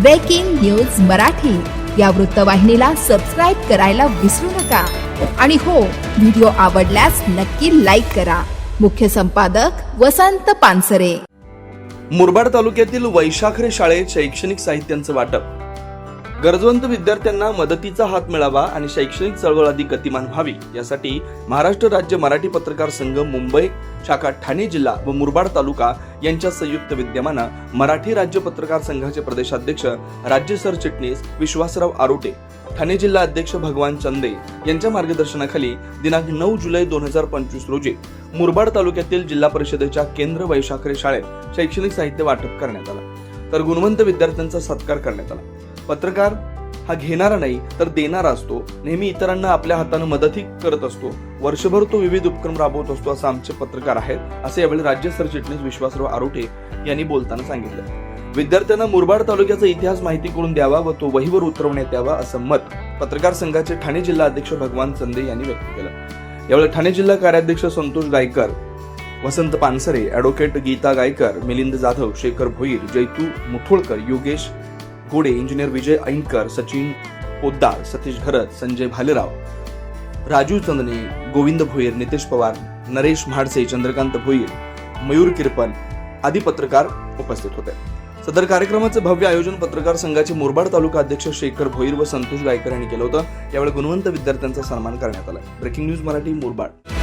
Breaking news Marathi या वृत्तवाहिनीला subscribe करायला विसरू नका. आणि हो व्हिडिओ आवडल्यास नक्की लाईक करा. मुख्य संपादक वसंत पानसरे. मुरबाड तालुक्यातील वैशाखरे शाळेत शैक्षणिक साहित्यांचं वाटप. गरजवंत विद्यार्थ्यांना मदतीचा हात मिळावा आणि शैक्षणिक चळवळ अधिक गतिमान व्हावी यासाठी महाराष्ट्र राज्य मराठी पत्रकार संघ मुंबई शाखा ठाणे जिल्हा व मुरबाड तालुका यांच्या संयुक्त विद्यमानं मराठी राज्य पत्रकार संघाचे प्रदेशाध्यक्ष राज्य सरचिटणीस विश्वासराव आरोटे ठाणे जिल्हा अध्यक्ष भगवान चंदे यांच्या मार्गदर्शनाखाली दिनांक नऊ जुलै दोन हजार पंचवीस रोजी मुरबाड तालुक्यातील जिल्हा परिषदेच्या केंद्र वैशाखरे शाळेत शैक्षणिक साहित्य वाटप करण्यात आलं. तर गुणवंत विद्यार्थ्यांचा सत्कार करण्यात आला. पत्रकार हा घेणारा नाही तर देणारा असतो. नेहमी इतरांना आपल्या हातानं मदतही करत असतो. वर्षभर तो विविध उपक्रम राबवत असतो असं आमचे पत्रकार आहेत असे यावेळी राज्य सरचिटणीस विश्वासराव आरोटे यांनी बोलताना सांगितलं. विद्यार्थ्यांना मुरबाड तालुक्याचा इतिहास माहिती करून द्यावा व तो वहीवर उतरवण्यात यावा असं मत पत्रकार संघाचे ठाणे जिल्हा अध्यक्ष भगवान चंदे यांनी व्यक्त केलं. यावेळी ठाणे जिल्हा कार्याध्यक्ष संतोष गायकर वसंत पानसरे ॲडव्होकेट गीता गायकर मिलिंद जाधव शेखर भोईर जैतू मुठोळकर योगेश घोडे इंजिनियर विजय ऐनकर सचिन पोद्दार सतीश घरत संजय भालेराव राजू चंदने गोविंद भोईर नितेश पवार नरेश म्हाडसे चंद्रकांत भोईर मयूर किरपन आदी पत्रकार उपस्थित होते. सदर कार्यक्रमाचे भव्य आयोजन पत्रकार संघाचे मुरबाड तालुका अध्यक्ष शेखर भोईर व संतोष गायकर यांनी केलं होतं. यावेळी गुणवंत विद्यार्थ्यांचा सन्मान करण्यात आला. Breaking news Marathi Murbad.